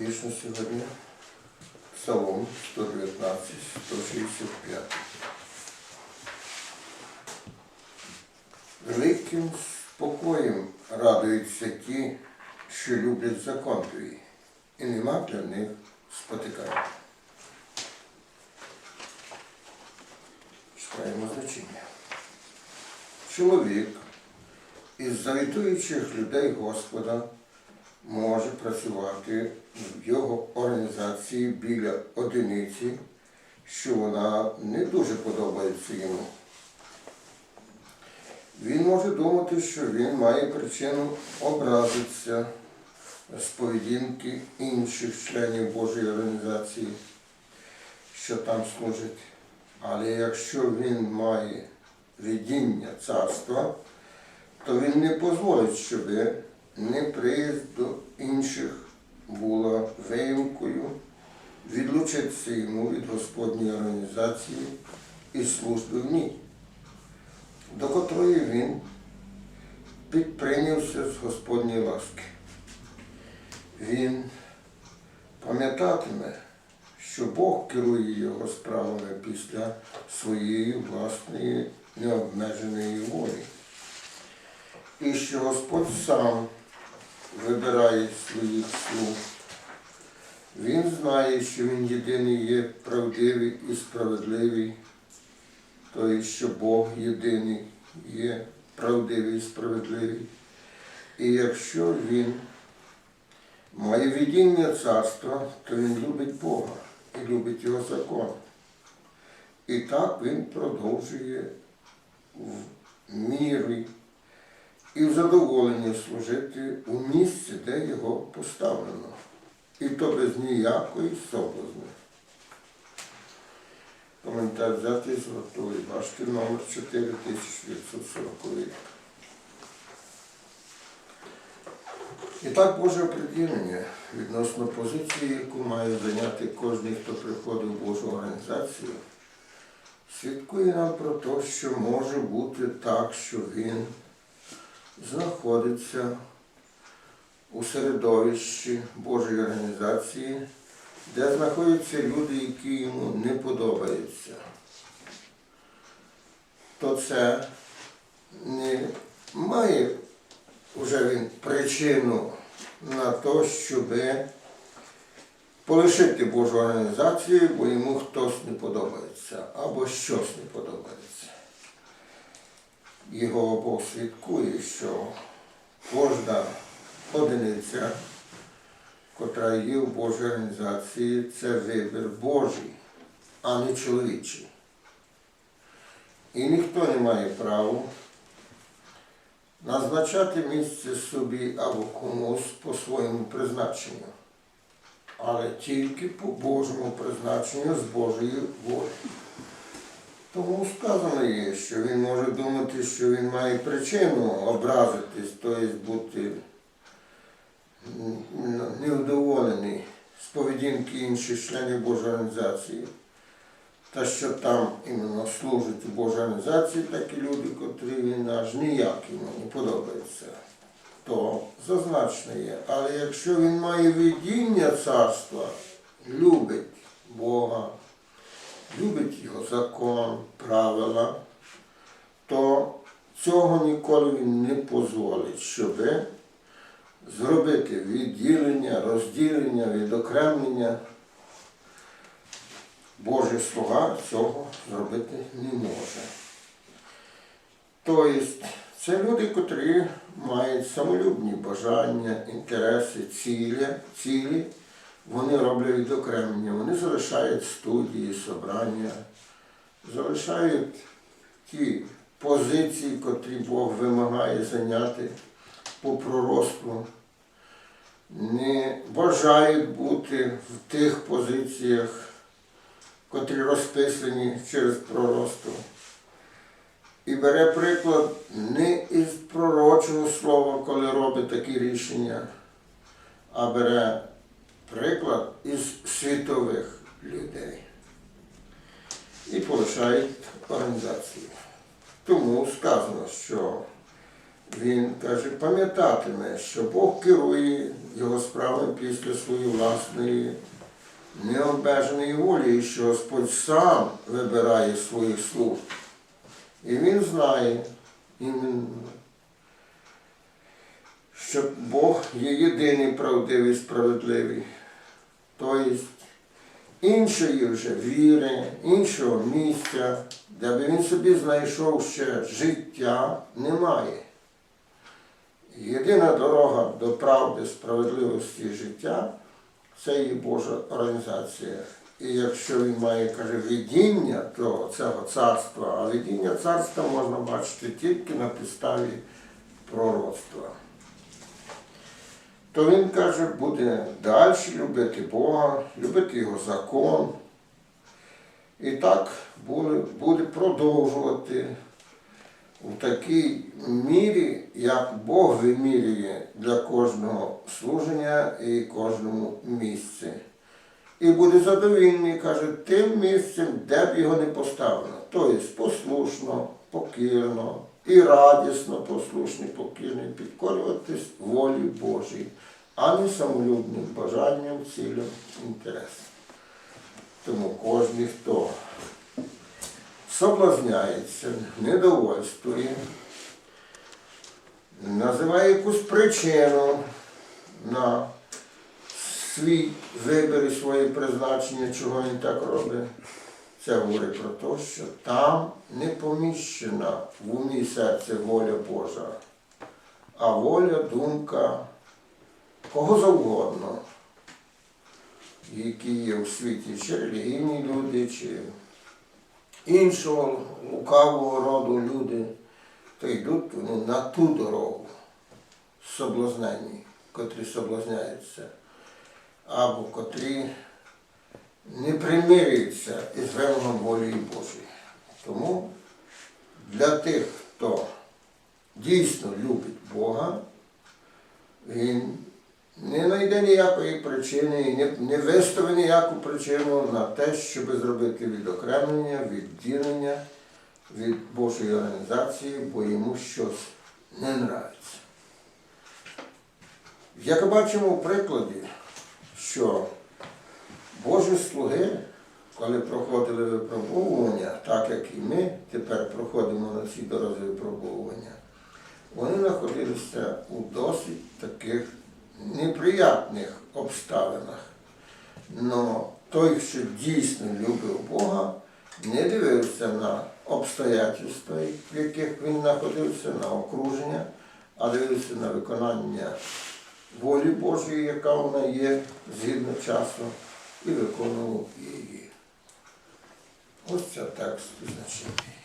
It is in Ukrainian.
Вічно сьогодні. Псалом 119, 165. Великим спокоєм радуються ті, що люблять закон твій, і нема для них спотикання. Читаємо значення. Чоловік із завітуючих людей Господа може працювати в його організації біля одиниці, що вона не дуже подобається йому. Він може думати, що він має причину образитися з поведінки інших членів Божої організації, що там служить. Але якщо він має видіння царства, то він не дозволить, щоб неприїзд до інших була виїмкою відлучитися йому від Господньої організації і служби в ній, до котрої він підприйнявся з Господньої ласки. Він пам'ятатиме, що Бог керує його справами після своєї власної необмеженої волі. І що Господь сам вибирає своїх слуг. Він знає, що він єдиний є правдивий і справедливий, тобто, що Бог єдиний є правдивий і справедливий. І якщо він має видіння царства, то він любить Бога і любить його закон. І так він продовжує в мірі і в задоволенні служити у місці, де його поставлено, і то без ніякої соблазни. Коментар взятий з готовий башки номер 4940. І так Боже определення відносно позиції, яку має зайняти кожен, хто приходить в Божу організацію, свідкує нам про те, що може бути так, що він знаходиться у середовищі Божої організації, де знаходяться люди, які йому не подобаються. То це не має вже він причину на те, щоб полишити Божу організацію, бо йому хтось не подобається або щось не подобається. Його Бог свідкує, що кожна одиниця, котра є в Божій організації, це вибір Божий, а не чоловічий. І ніхто не має права назначати місце собі або комусь по своєму призначенню, але тільки по Божому призначенню з Божої волі. Тому сказано є, що він може думати, що він має причину образитись, тобто бути невдоволений з поведінки інших членів Божої організації. Та що там іменно служить у Божій організації такі люди, котрі він аж ніяк йому не подобається, то зазначено є. Але якщо він має видіння царства, любить Бога, любить його закон, правила, то цього ніколи він не дозволить, щоб зробити відділення, розділення, відокремлення. Божий слуга цього зробити не може. Тобто це люди, котрі мають самолюбні бажання, інтереси, цілі, цілі вони роблять відокремлення, вони залишають студії, собрання, залишають ті позиції, котрі Бог вимагає зайняти по пророцтву, не бажають бути в тих позиціях, котрі розписані через пророцтво. І бере приклад не із пророчого слова, коли робить такі рішення, а бере приклад із світових людей і полишають організацію. Тому сказано, що він каже, пам'ятатиме, що Бог керує його справами після своєї власної необмеженої волі, і що Господь сам вибирає своїх слуг. І він знає що Бог є єдиний правдивий, справедливий. Тобто іншої вже віри, іншого місця, де би він собі знайшов ще життя, немає. Єдина дорога до правди, справедливості і життя це є Божа організація. І якщо він має, каже, видіння того цього царства, а видіння царства можна бачити тільки на підставі пророцтва, то він каже, буде далі любити Бога, любити Його закон. І так буде, буде продовжувати у такій мірі, як Бог вимірює для кожного служення і кожному місці. І буде задовільний, каже, тим місцем, де б його не поставлено. Тобто послушно, покірно і радісно, покірно, і підкорюватись волі Божій, а не самолюбним бажанням, цілям, інтересам. Тому кожен, хто соблазняється, недовольствує, називає якусь причину на свій вибір і своє призначення, чого він так робить. Це говорить про те, що там не поміщена в умі і серці воля Божа, а воля, думка кого завгодно, які є у світі, чи релігійні люди, чи іншого лукавого роду люди, то йдуть вони на ту дорогу соблазнені, котрі соблазняються, або котрі не примирюються із вимогом волі Божої. Тому для тих, хто дійсно любить Бога, він не знайде ніякої причини і не, виставить ніяку причину на те, щоб зробити відокремлення, відділення від Божої організації, бо йому щось не нравиться. Як бачимо в прикладі, що Божі слуги, коли проходили випробовування, так як і ми тепер проходимо на цій дорозі випробовування, вони знаходилися у досить таких неприятних обставинах. Но той, що дійсно любив Бога, не дивився на обстоятельства, в яких він знаходився, на окруження, а дивився на виконання волі Божої, яка вона є згідно часу, і виконував її. Ось це текст значення.